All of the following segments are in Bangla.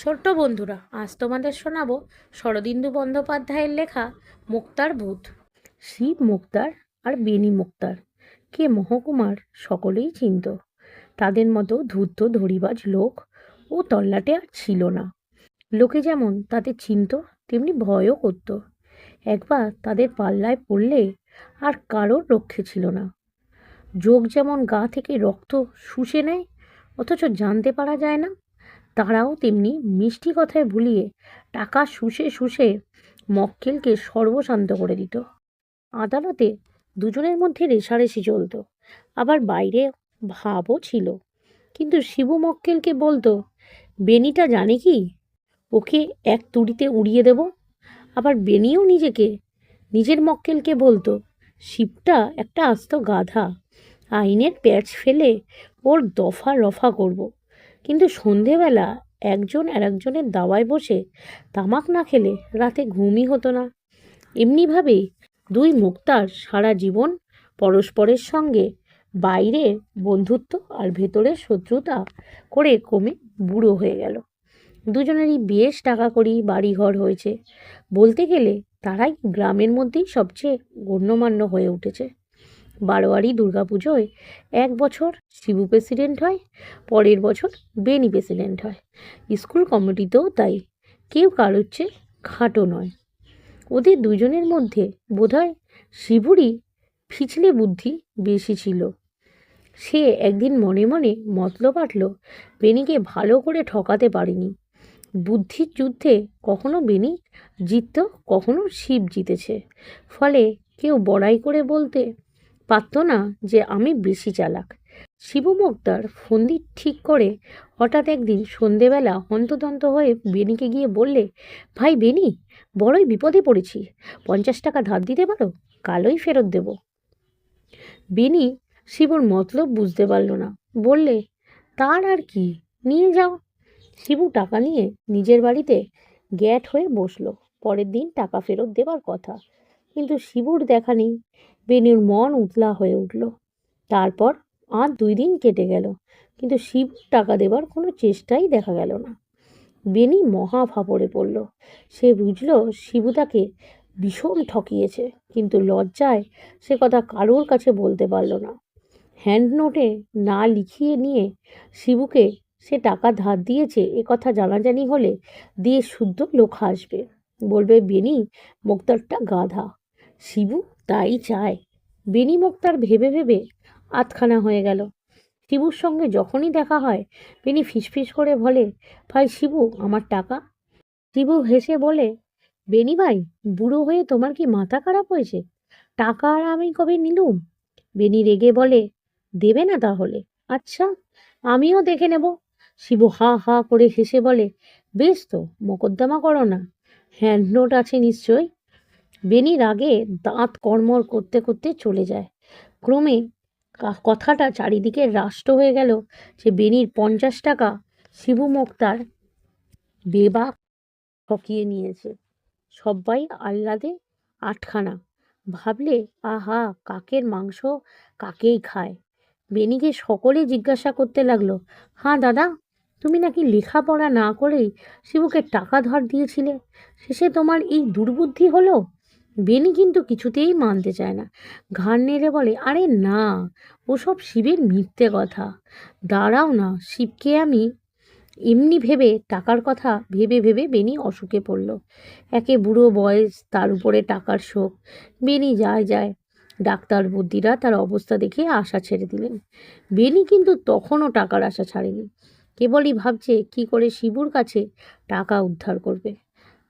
ছোট্ট বন্ধুরা, আজ তোমাদের শোনাবো শরদিন্দু বন্দ্যোপাধ্যায়ের লেখা মুক্তার ভূত শিব মুক্তার আর বেনি মুক্তার, কে মহকুমার সকলেই চিনত। তাদের মতো ধূর্ত ধরিবাজ লোক ও তল্লাটে আর ছিল না। লোকে যেমন তাদের চিনত, তেমনি ভয়ও করত। একবার তাদের পাল্লায় পড়লে আর কারোর রক্ষে ছিল না। যোগ যেমন গা থেকে রক্ত শুষে নেয়, অথচ জানতে পারা যায় না তারাও তেমনি মিষ্টি কথায় ভুলিয়ে টাকা শুষে শুষে মক্কেলকে সর্বশান্ত করে দিত। আদালতে দুজনের মধ্যে রেষারেষি চলতো। আবার বাইরে ভাবও ছিল। কিন্তু শিবু মক্কেলকে বলতো, বেনিটা জানে কি? ওকে এক তুড়িতে উড়িয়ে দেব। আবার বেনিও নিজেকে, নিজের মক্কেলকে বলতো, শিবটা একটা আস্ত গাধা। আইনের প্যাচ ফেলে ওর দফা রফা করব। কিন্তু সন্ধেবেলা একজন আর একজনের দাওয়ায় বসে তামাক না খেলে রাতে ঘুমই হতো না। এমনিভাবেই দুই মুক্তার সারা জীবন পরস্পরের সঙ্গে বাইরে বন্ধুত্ব আর ভেতরে শত্রুতা করে কমে বুড়ো হয়ে গেল। দুজনেরই বেশ টাকা করি বাড়িঘর হয়েছে। বলতে গেলে তারাই গ্রামের মধ্যেই সবচেয়ে গণ্যমান্য হয়ে উঠেছে। বারোয়ারি দুর্গাপুজোয় এক বছর শিবু প্রেসিডেন্ট হয়, পরের বছর বেনি প্রেসিডেন্ট হয়। স্কুল কমিটিতেও তাই, কেউ কারোর চেয়ে খাটো নয়। ওদের দুজনের মধ্যে বোধহয় শিবুরই ফিচলে বুদ্ধি বেশি ছিল। সে একদিন মনে মনে মতলব আটল, বেনিকে ভালো করে ঠকাতে পারেনি। বুদ্ধির যুদ্ধে কখনো বেনি জিতত, কখনো শিব জিতেছে। ফলে কেউ বড়াই করে বলতে পারত না যে আমি বেশি চালাক। শিবু মুক্তার ফন্দি ঠিক করে হঠাৎ একদিন সন্ধেবেলা হন্তদন্ত হয়ে বেনিকে গিয়ে বললে, ভাই বেনি বড়ই বিপদে পড়েছি। পঞ্চাশ টাকা ধার দিতে পারো? কালই ফেরত দেব। বেনি শিবুর মতলব বুঝতে পারল না। বললে, তার আর কি? নিয়ে যাও। শিবু টাকা নিয়ে নিজের বাড়িতে গ্যাট হয়ে বসল। পরের দিন টাকা ফেরত দেবার কথা। কিন্তু শিবুর দেখা নেই। বেনুর মন উতলা হয়ে উঠল। তারপর আর দুই দিন কেটে গেল, কিন্তু শিব টাকা দেবার কোনো চেষ্টাই দেখা গেল না। বেনি মহা ফাপড়ে পড়ল। সে বুঝল শিবু তাকে ভীষণ ঠকিয়েছে, কিন্তু লজ্জায় সে কথা কারোর কাছে বলতে পারল না। হ্যান্ড নোটে না লিখিয়ে নিয়ে শিবুকে সে টাকা ধার দিয়েছে, এ কথা জানাজানি হলে দিয়ে শুদ্ধ লোক আসবে বলবে বেনি মুক্তারটা গাধা শিবু তাই চায়। বেনি মুক্তার ভেবে ভেবে আতখানা হয়ে গেল। শিবুর সঙ্গে যখনই দেখা হয় বেনি ফিসফিস করে বলে, ভাই শিবু, আমার টাকা? শিবু হেসে বলে বেনি ভাই, বুড়ো হয়ে তোমার কি মাথা খারাপ হয়েছে? টাকা আর আমি কবে নিলুম? বেনি রেগে বলে, দেবে না তাহলে। আচ্ছা আমিও দেখে নেব। শিবু হা হা করে হেসে বলে, বেশ তো, মোকদ্দমা করো না। হ্যান্ড নোট আছে নিশ্চয় বেনির আগে দাঁত কর্মর করতে করতে চলে যায়। ক্রমে কথাটা চারিদিকে রাষ্ট্র হয়ে গেল। যে বেনির পঞ্চাশ টাকা শিবু মুক্তার বেবাক ঠকিয়ে নিয়েছে। সবাই আহ্লাদে আটখানা। ভাবলে, আহা, কাকের মাংস কাকেই খায়? বেনিকে সকলে জিজ্ঞাসা করতে লাগল হ্যাঁ দাদা, তুমি নাকি লেখাপড়া না করেই শিবুকে টাকা ধার দিয়েছিলে? শেষে তোমার এই দুর্বুদ্ধি হলো? বেনি কিন্তু কিছুতেই মানতে চায় না। ঘাড় নেড়ে বলে, আরে না, ওসব শিবের মিথ্যে কথা। দাঁড়াও না, শিবকে আমি এমনি ভেবে, টাকার কথা ভেবে ভেবে বেনি অসুখে পড়ল। একে বুড়ো বয়স, তার উপরে টাকার শোক। বেনি যায় যায় ডাক্তার বুদ্ধিরা তার অবস্থা দেখে আশা ছেড়ে দিলেন। বেনি কিন্তু তখনও টাকার আশা ছাড়েনি। কেবলই ভাবছে, কি করে শিবুর কাছে টাকা উদ্ধার করবে?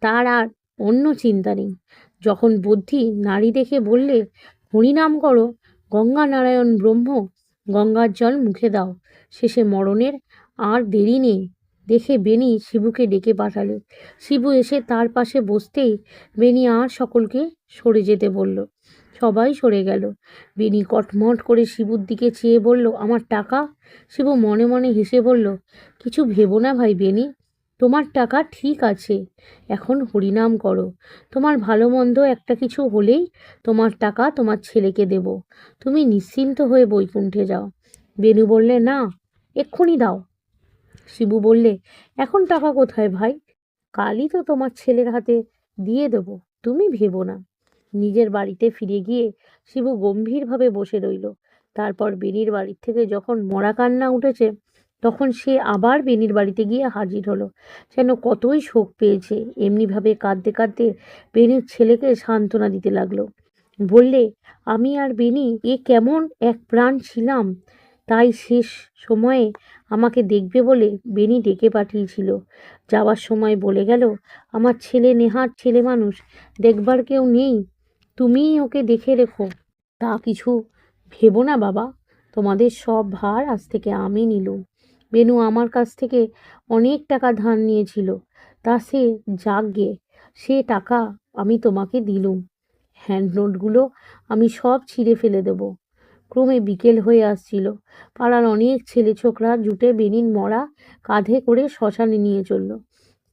তার আর অন্য চিন্তা নেই। যখন বুদ্ধি নারী দেখে বললে, হরিনাম করো, গঙ্গা নারায়ণ ব্রহ্ম, গঙ্গার জল মুখে দাও। শেষে মরণের আর দেরি নেই। দেখে বেনি শিবুকে ডেকে পাঠালো। শিবু এসে তার পাশে বসতেই বেনি আর সকলকে সরে যেতে বলল। সবাই সরে গেল। বেনি কটমট করে শিবুর দিকে চেয়ে বলল, আমার টাকা? শিবু মনে মনে হেসে বলল, কিছু ভেবো না ভাই বেনি তোমার টাকা ঠিক আছে, এখন হরিনাম করো। তোমার ভালো মন্দ একটা কিছু হলেই তোমার টাকা তোমার ছেলেকে দেব। তুমি নিশ্চিন্ত হয়ে বৈকুণ্ঠে যাও। বেনু বললে, না, এক্ষুনি দাও। শিবু বললে, এখন টাকা কোথায় ভাই? কালই তো তোমার ছেলের হাতে দিয়ে দেবো, তুমি ভেবো না। নিজের বাড়িতে ফিরে গিয়ে শিবু গম্ভীরভাবে বসে রইল। তারপর বেনির বাড়ির থেকে যখন মরা কান্না উঠেছে তখন সে আবার বেনির বাড়িতে গিয়ে হাজির হলো। যেন কতই শোক পেয়েছে। এমনিভাবে কাঁদতে কাঁদতে বেনির ছেলেকে সান্ত্বনা দিতে লাগল। বললে, আমি আর বেনি এ কেমন এক প্রাণ ছিলাম। তাই শেষ সময়ে আমাকে দেখবে বলে বেনি ডেকে পাঠিয়েছিল। যাওয়ার সময় বলে গেল, আমার ছেলে নেহার ছেলে মানুষ, দেখবার কেউ নেই। তুমিই ওকে দেখে রেখো। তা কিছু ভেবো না বাবা। তোমাদের সব ভার আজ থেকে আমি নিলুম। বেনু আমার কাছ থেকে অনেক টাকা ধার নিয়েছিল, তা সে যাকগে সে টাকা আমি তোমাকে দিলুম। হ্যান্ড নোটগুলো আমি সব ছিঁড়ে ফেলে দেবো। ক্রমে বিকেল হয়ে আসছিল। পাড়ার অনেক ছেলে ছোকরা জুটে বেনিন মরা কাঁধে করে শ্মশানে নিয়ে চলল।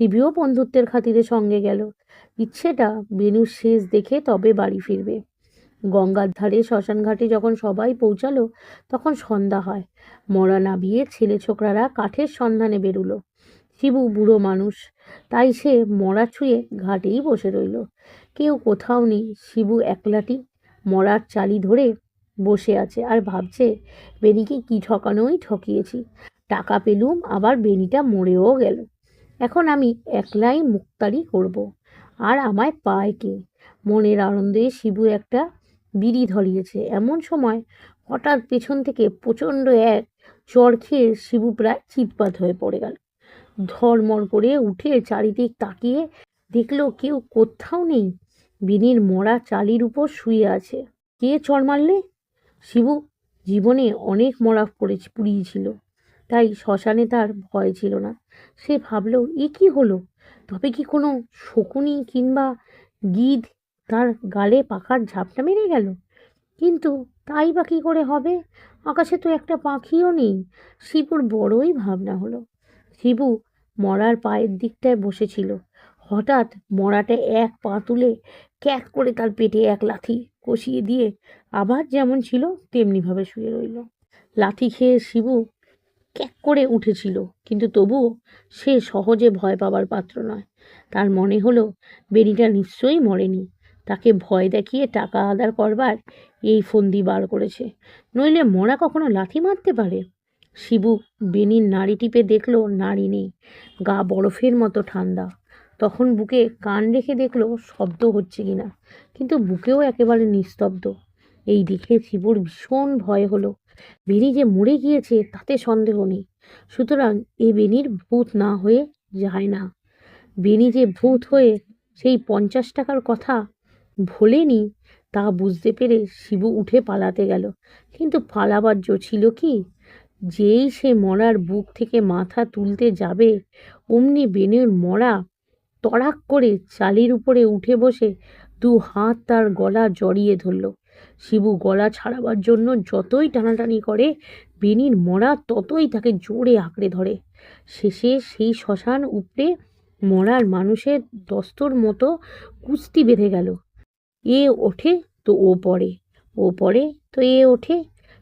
টিভিও বন্ধুত্বের খাতিরে সঙ্গে গেল। ইচ্ছেটা বেনুর শেষ দেখে তবে বাড়ি ফিরবে। গঙ্গার ধারে শ্মশান ঘাটে যখন সবাই পৌঁছালো, তখন সন্ধ্যা হয়। মরা নাবিয়ে ছেলে ছোকরারা কাঠের সন্ধানে বেরুলো। শিবু বুড়ো মানুষ, তাই সে মরা ছুঁয়ে ঘাটেই বসে রইল। কেউ কোথাও নেই, শিবু একলাটি। মরার চালি ধরে বসে আছে আর ভাবছে, বেনিকে কি ঠকানোই ঠকিয়েছি। টাকা পেলুম, আবার বেনিটা মরেও গেল। এখন আমি একলাই মুক্তারি করব। আর আমায় পায় কে? মনের আনন্দে শিবু একটা বিড়ি ধরিয়েছে। এমন সময় হঠাৎ পেছন থেকে প্রচণ্ড এক চর খেয়ে শিবু প্রায় চিৎপাত হয়ে পড়ে গেল। ধরমর করে উঠে চারিদিক তাকিয়ে দেখল কেউ কোথাও নেই। বিনির মরা চালির উপর শুয়ে আছে। কে চর মারলে? শিবু জীবনে অনেক মরা পড়ে পুড়িয়েছিল। তাই শ্মশানে তার ভয় ছিল না। সে ভাবলো, এ কি হলো? তবে কি কোনো শকুনি কিংবা গিধ তার গালে পাখার ঝাপটা মেরে গেল। কিন্তু তাই বা কী করে হবে? আকাশে তো একটা পাখিও নেই। শিবুর বড়ই ভাবনা হলো। শিবু মরার পায়ের দিকটায় বসেছিল। হঠাৎ মরাটা এক পা তুলে ক্যাক করে তার পেটে এক লাথি কষিয়ে দিয়ে আবার যেমন ছিল তেমনিভাবে শুয়ে রইল। লাথি খেয়ে শিবু ক্যাক করে উঠেছিল। কিন্তু তবুও সে সহজে ভয় পাবার পাত্র নয়। তার মনে হলো বেরিটা নিশ্চয়ই মরেনি। তাকে ভয় দেখিয়ে টাকা আদার করবার এই ফন্দি বার করেছে। নইলে মরা কখনো লাথি মারতে পারে? শিবু বেনির নাড়ি টিপে দেখল নাড়ি নেই, গা বরফের মতো ঠান্ডা। তখন বুকে কান রেখে দেখল শব্দ হচ্ছে কিনা, কিন্তু বুকেও একেবারে নিস্তব্ধ। এই দেখে শিবুর ভীষণ ভয় হলো। বেনি যে মরে গিয়েছে তাতে সন্দেহ নেই, সুতরাং এ বেনির ভূত না হয়ে যায় না। বেনি যে ভূত হয়ে সেই পঞ্চাশ টাকার কথা ভোলেনি? তা বুঝতে পেরে শিবু উঠে পালাতে গেল। কিন্তু পালাবার জো ছিল কি? যেই সে মরার বুক থেকে মাথা তুলতে যাবে, অমনি বেনুর মরা তড়াক করে চালির উপরে উঠে বসে দু হাত তার গলা জড়িয়ে ধরল। শিবু গলা ছাড়াবার জন্য যতই টানাটানি করে বেনির মরা ততই তাকে জোরে আঁকড়ে ধরে। শেষে সেই শ্মশান উপড়ে মরার মানুষের দস্তর মতো কুস্তি বেঁধে গেল। এ ওঠে তো ও পড়ে ও পড়ে তো এ ওঠে।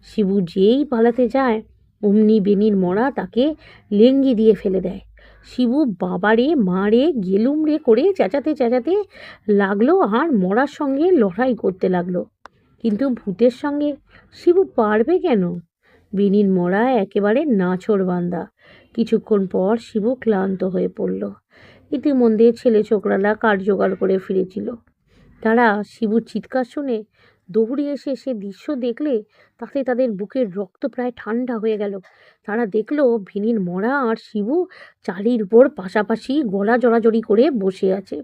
শিবু যেই পালাতে যায়, অমনি বেনির মরা তাকে লেঙ্গি দিয়ে ফেলে দেয়। শিবু বাবারে, মারে গেলুম রে করে চেঁচাতে চেঁচাতে লাগল আর মরার সঙ্গে লড়াই করতে লাগল। কিন্তু ভূতের সঙ্গে শিবু পারবে কেন? বেনির মরা একেবারে নাছর বান্দা। কিছুক্ষণ পর শিবু ক্লান্ত হয়ে পড়ল। ইতিমধ্যে ছেলে ছোকরারা কাঠ জোগাড় করে ফিরেছিল? তারা শিবুর চিৎকার শুনে দৌড়ে এসে সে দৃশ্য দেখলে তাতে তাদের বুকের রক্ত প্রায় ঠান্ডা হয়ে গেল। তারা দেখল ভিনির মরা আর শিবু চালির উপর পাশাপাশি গলা জড়াজড়ি করে বসে আছে।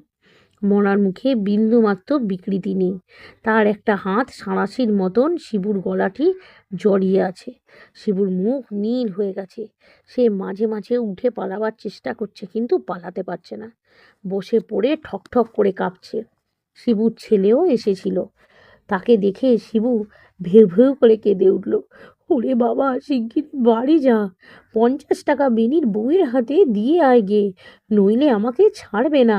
মরার মুখে বিন্দুমাত্র বিকৃতি নেই। তার একটা হাত সাঁড়াশির মতন শিবুর গলাটি জড়িয়ে আছে। শিবুর মুখ নীল হয়ে গেছে। সে মাঝে মাঝে উঠে পালাবার চেষ্টা করছে কিন্তু পালাতে পারছে না। বসে পড়ে ঠক ঠক করে কাঁপছে। শিবুর ছেলেও এসেছিল। তাকে দেখে শিবু ভেউ ভেউ করে কেঁদে উঠল। ওরে বাবা, শিগগির বাড়ি যা। পঞ্চাশ টাকা বেনির বউয়ের হাতে দিয়ে আয় গে, নইলে আমাকে ছাড়বে না।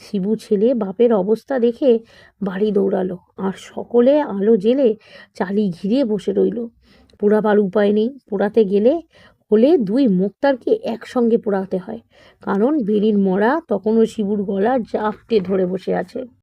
শিবু ছেলে বাপের অবস্থা দেখে বাড়ি দৌড়ালো আর সকলে আলো জেলে চালি ঘিরে বসে রইল। পোড়াবার উপায় নেই, পোড়াতে গেলে হলে দুই মুক্তারকে একসঙ্গে পোড়াতে হয়। কারণ বেনির মরা তখনও শিবুর গলা জাপটে ধরে বসে আছে।